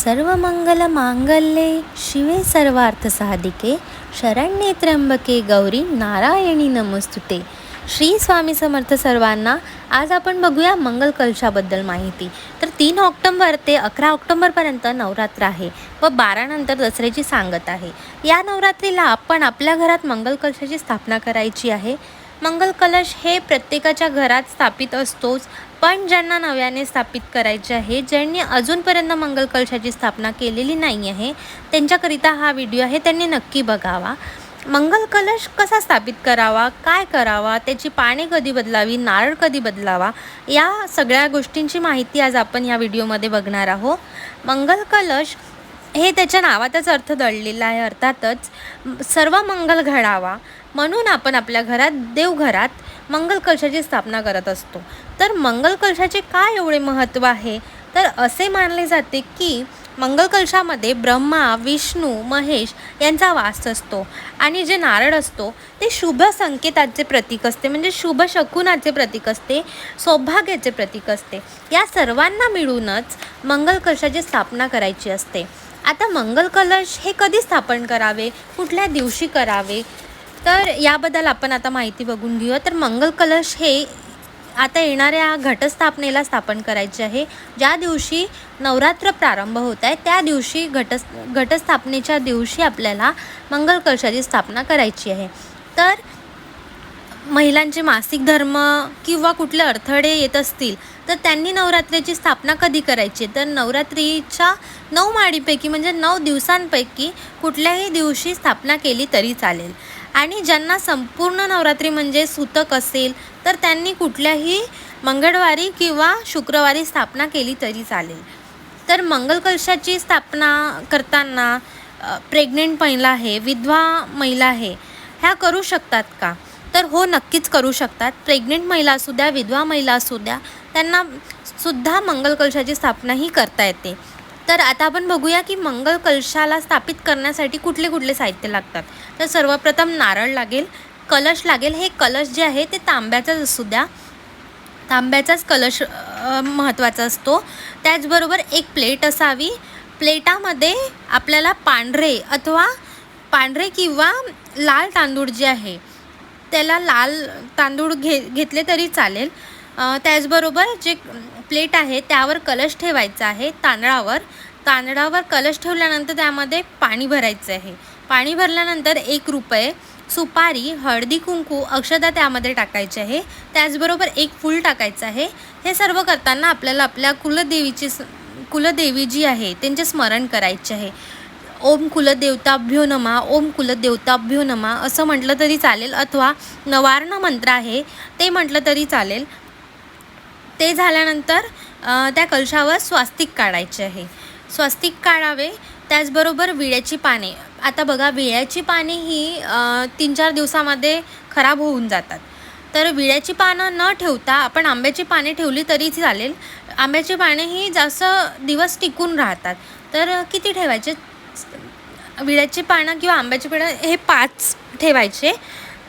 सर्व मंगल मांगल्ये शिवे सर्वार्थ साधिके शरण्ये त्र्यंबके गौरी नारायणी नमस्तुते. श्री स्वामी समर्थ सर्वांना आज आपण बघूया मंगल कलशाबद्दल माहिती. तर तीन ऑक्टोंबर ते अकरा ऑक्टोंबरपर्यंत नवरात्र आहे व बारानंतर दसऱ्याची सांगत आहे. या नवरात्रीला आपण आपल्या घरात मंगल कलशाची स्थापना करायची आहे. मंगल कलश हे प्रत्येकाच्या घरात स्थापित असतोच पण ज्यांना नव्याने स्थापित करायचे आहे ज्यांनी अजूनपर्यंत मंगल कलशाची स्थापना केलेली नाही आहे त्यांच्याकरिता हा व्हिडिओ आहे त्यांनी नक्की बघावा. मंगल कलश कसा स्थापित करावा काय करावा त्याची पाने कधी बदलावी नारळ कधी बदलावा या सगळ्या गोष्टींची माहिती आज आपण या व्हिडिओमध्ये बघणार आहोत. मंगल कलश हे त्याच्या नावातच अर्थ दडलेला आहे अर्थातच सर्व मंगल घडावा म्हणून आपण आपल्या घरात देवघरात मंगल कलशाची स्थापना करत असतो. तर मंगल कलशाचे काय एवढे महत्त्व आहे? तर असे मानले जाते की मंगल कलशामध्ये ब्रह्मा विष्णू महेश यांचा वास असतो. आणि जे नारळ असतो ते शुभ संकेताचे प्रतीक असते. म्हणजे शुभ शकुनाचे प्रतीक असते सौभाग्याचे प्रतीक असते. या सर्वांना मिळूनच मंगल कलशाची स्थापना करायची असते. आता मंगल कलश हे कधी स्थापन करावे? कुठल्या दिवशी करावे? तर याबद्दल आपण आता माहिती बघून घेऊया. तर मंगल कलश हे आता येणाऱ्या घटस्थापनेला स्थापन करायची आहे. ज्या दिवशी नवरात्र प्रारंभ होत आहे त्या दिवशी घटस् घटस्थापनेच्या दिवशी आपल्याला मंगल कलशाची स्थापना करायची आहे. तर महिलांचे मासिक धर्म किंवा कुठले अडथळे येत असतील तर त्यांनी नवरात्रीची स्थापना कधी करायची? तर नवरात्रीच्या नऊ माळीपैकी म्हणजे नऊ दिवसांपैकी कुठल्याही दिवशी स्थापना केली तरी चालेल. आणि ज्यांना संपूर्ण नवरात्री म्हणजे सुतक असेल तर त्यांनी कुठल्याही मंगळवारी किंवा शुक्रवारी स्थापना केली तरी चालेल. तर मंगलकलशाची स्थापना करताना प्रेग्नेंट महिला आहे विधवा महिला आहे ह्या करू शकतात का? तर हो नक्कीच करू शकतात. प्रेग्नेंट महिला असू द्या विधवा महिला असू द्या त्यांना सुद्धा मंगलकलशाची स्थापना ही करता येते. तर आता आपण बघूया की मंगल कलशाला स्थापित करण्यासाठी कुठले कुठले साहित्य लागतात. तर सर्वप्रथम नारळ लागेल कलश लागेल. हे कलश जे आहे ते तांब्याचाच असू द्या. तांब्याचाच कलश महत्त्वाचा असतो. त्याचबरोबर एक प्लेट असावी. प्लेटामध्ये आपल्याला पांढरे अथवा पांढरे किंवा लाल तांदूळ जे आहे त्याला लाल तांदूळ घे घेतले तरी चालेल. त्याचबरोबर जे प्लेट आहे त्यावर कलश ठेवायचा आहे तांदळावर. तांदळावर कलश ठेवल्यानंतर त्यामध्ये पाणी भरायचं आहे. पाणी भरल्यानंतर एक रुपये सुपारी हळदी कुंकू अक्षदा त्यामध्ये टाकायचे आहे. त्याचबरोबर एक फूल टाकायचं आहे. हे सर्व करताना आपल्याला आपल्या कुलदेवीची कुलदेवी जी आहे त्यांचे स्मरण करायचे आहे. ओम कुलदेवताभ्यो नमा ओम कुलदेवताभ्यो नमा असं म्हटलं तरी चालेल अथवा नवार्ण मंत्र आहे ते म्हटलं तरी चालेल. ते झाल्यानंतर त्या कलशावर स्वास्तिक काढायचे आहे. स्वास्तिक काढावे त्याचबरोबर विड्याची पाने. आता बघा विड्याची पाने ही तीन चार दिवसामध्ये खराब होऊन जातात. तर विड्याची पानं न ठेवता आपण आंब्याची पाने ठेवली तरी चालेल. आंब्याची पाने ही जास्त दिवस टिकून राहतात. तर किती ठेवायचे? विड्याची पानं किंवा आंब्याची पानं हे पाच ठेवायचे.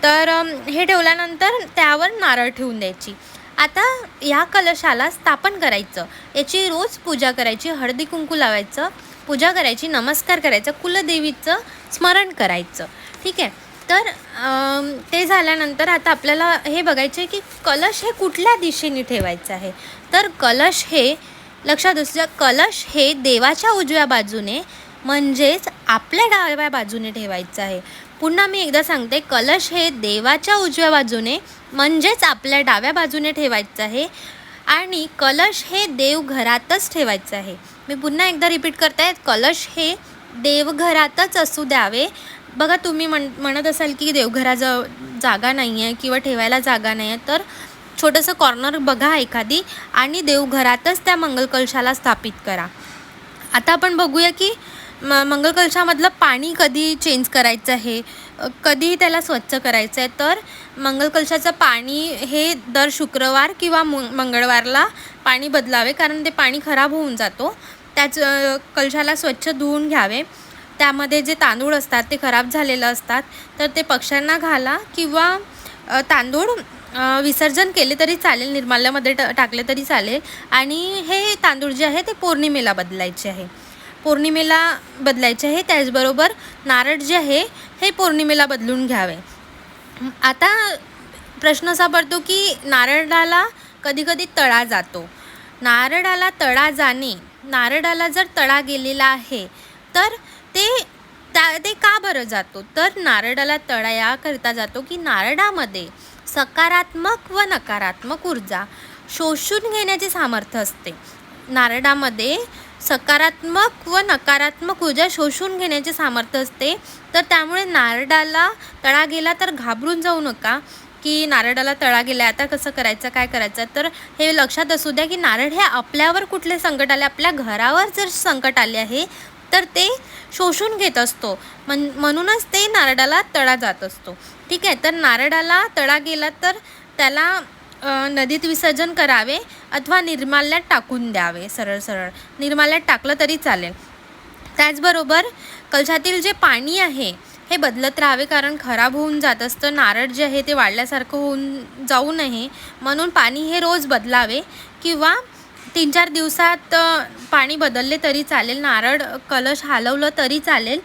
तर हे ठेवल्यानंतर त्यावर नारळ ठेवून द्यायची. आता या कलशाला स्थापन करायचं. याची रोज पूजा करायची हळदी कुंकू लावायचं पूजा करायची नमस्कार करायचा कुलदेवीचं स्मरण करायचं. ठीक आहे? तर ते झाल्यानंतर आता आपल्याला हे बघायचं आहे की कलश हे कुठल्या दिशेने ठेवायचं आहे? तर कलश हे लक्षात असू कलश हे देवाच्या उजव्या बाजूने म्हणजेच आपल्या डाव्या बाजूने ठेवायचं आहे. पुन्हा मी एकदा सांगते कलश हे देवाच्या उजव्या बाजूने म्हणजेच आपल्या डाव्या बाजूने ठेवायचं आहे. आणि कलश हे देवघरातच ठेवायचं आहे. मी पुन्हा एकदा रिपीट करताय कलश हे देवघरातच असू द्यावे. बघा तुम्ही म्हण म्हणत असाल की देवघराजवळ जागा नाही आहे किंवा ठेवायला जागा नाही आहे तर छोटंसं कॉर्नर बघा एखादी आणि देवघरातच त्या मंगल कलशाला स्थापित करा. आता आपण बघूया की म मंगल कलशामधलं पाणी कधी चेंज करायचं आहे? कधी त्याला स्वच्छ करायचं आहे तर मंगल कलशाचं पाणी हे दर शुक्रवार किंवा मु मंगळवारला पाणी बदलावे कारण ते पाणी खराब होऊन जातो. त्याच कलशाला स्वच्छ धुवून घ्यावे. त्यामध्ये जे तांदूळ असतात ते खराब झालेलं असतात. तर ते पक्ष्यांना घाला किंवा तांदूळ विसर्जन केले तरी चालेल निर्माल्यामध्ये ट टाकले तरी चालेल. आणि हे तांदूळ जे आहे ते पौर्णिमेला बदलायचे आहे. पौर्णिमेला बदलायचे आहे. त्याचबरोबर नारळ जे आहे हे पौर्णिमेला बदलून घ्यावे. आता प्रश्न असा पडतो की नारळाला कधीकधी तळा जातो. नारळाला तळा जाणे नारळाला जर तळा गेलेला आहे तर ते त्या ते का बरं जातो? तर नारळाला तळा याकरिता जातो की नारळामध्ये सकारात्मक व नकारात्मक ऊर्जा शोषून घेण्याचे सामर्थ्य असते. नारळामध्ये सकारात्मक व नकारात्मक ऊर्जा शोषून घेण्याचे सामर्थ्य असते. तर त्यामुळे नारळाला तळा गेला तर घाबरून जाऊ नका की नारळाला तळा गेला आता कसं करायचं काय करायचं? तर हे लक्षात असू द्या की नारळ हे आपल्यावर कुठले संकट आले आपल्या घरावर जर संकट आले आहे तर ते शोषून घेत असतो. मन म्हणूनच ते नारळाला तळा जात असतो. ठीक आहे? तर नारळाला तळा गेला तर त्याला नदीत विसर्जन करावे अथवा निर्माल्यात टाकून द्यावे सरळ सरळ. निर्माल्यात टाकलं तरी चालेल. त्याचबरोबर कलशातील जे पाणी आहे हे बदलत राहावे कारण खराब होऊन जात असतं नारळ जे आहे ते वाढल्यासारखं होऊन जाऊ नये. म्हणून पाणी हे रोज बदलावे किंवा तीन चार दिवसात पाणी बदलले तरी चालेल नारळ कलश हलवलं तरी चालेल.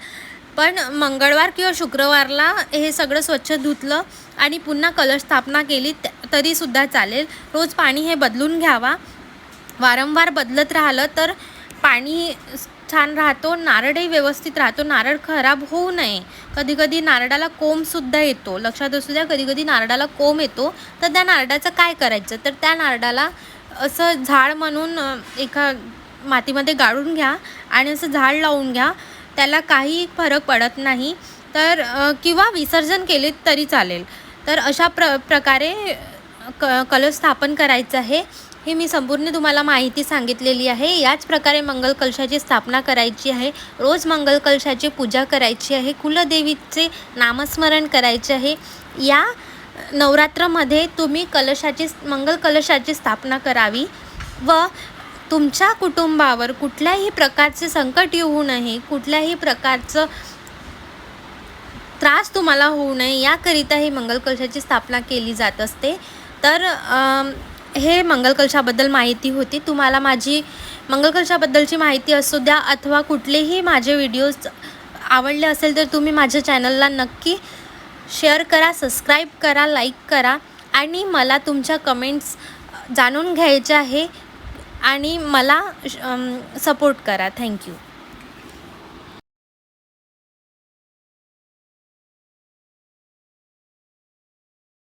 पण मंगळवार किंवा शुक्रवारला हे सगळं स्वच्छ धुतलं आणि पुन्हा कलश स्थापना केली तरीसुद्धा चालेल. रोज पाणी हे बदलून घ्यावा. वारंवार बदलत राहिलं तर पाणी छान राहतो नारळही व्यवस्थित राहतो. नारळ खराब होऊ नये. कधीकधी नारळाला कोंबसुद्धा येतो. लक्षात असू द्या कधीकधी नारळाला कोंब येतो. तर त्या नारळाचं काय करायचं? तर त्या नारळाला असं झाड म्हणून एका मातीमध्ये गाळून घ्या आणि असं झाड लावून घ्या. त्याला काही फरक पडत नाही. तर किंवा विसर्जन केले तरी चालेल. तर अशा प्र प्रकारे क कलश स्थापन करायचं आहे. हे मी संपूर्ण तुम्हाला माहिती सांगितलेली आहे. याच प्रकारे मंगल कलशाची स्थापना करायची आहे. रोज मंगल कलशाची पूजा करायची आहे. कुलदेवीचे नामस्मरण करायचे आहे. या नवरात्रामध्ये तुम्ही कलशाची मंगल कलशाची स्थापना करावी व तुमच्या कुटुंबावर कुठल्याही प्रकारचे संकट येऊ नये कुठल्याही प्रकारचं त्रास तुम्हाला होऊ नये याकरिता ही मंगल कलशाची स्थापना केली जात असते. तर हे मंगल कलशाबद्दल माहिती होती. तुम्हाला माझी मंगल कलशाबद्दलची माहिती असू द्या अथवा कुठलेही माझे व्हिडिओज आवडले असेल तर तुम्ही माझ्या चॅनलला नक्की शेअर करा सबस्क्राईब करा लाईक करा आणि मला तुमच्या कमेंट्स जाणून घ्यायच्या आहे. आणि मला सपोर्ट करा. थँक्यू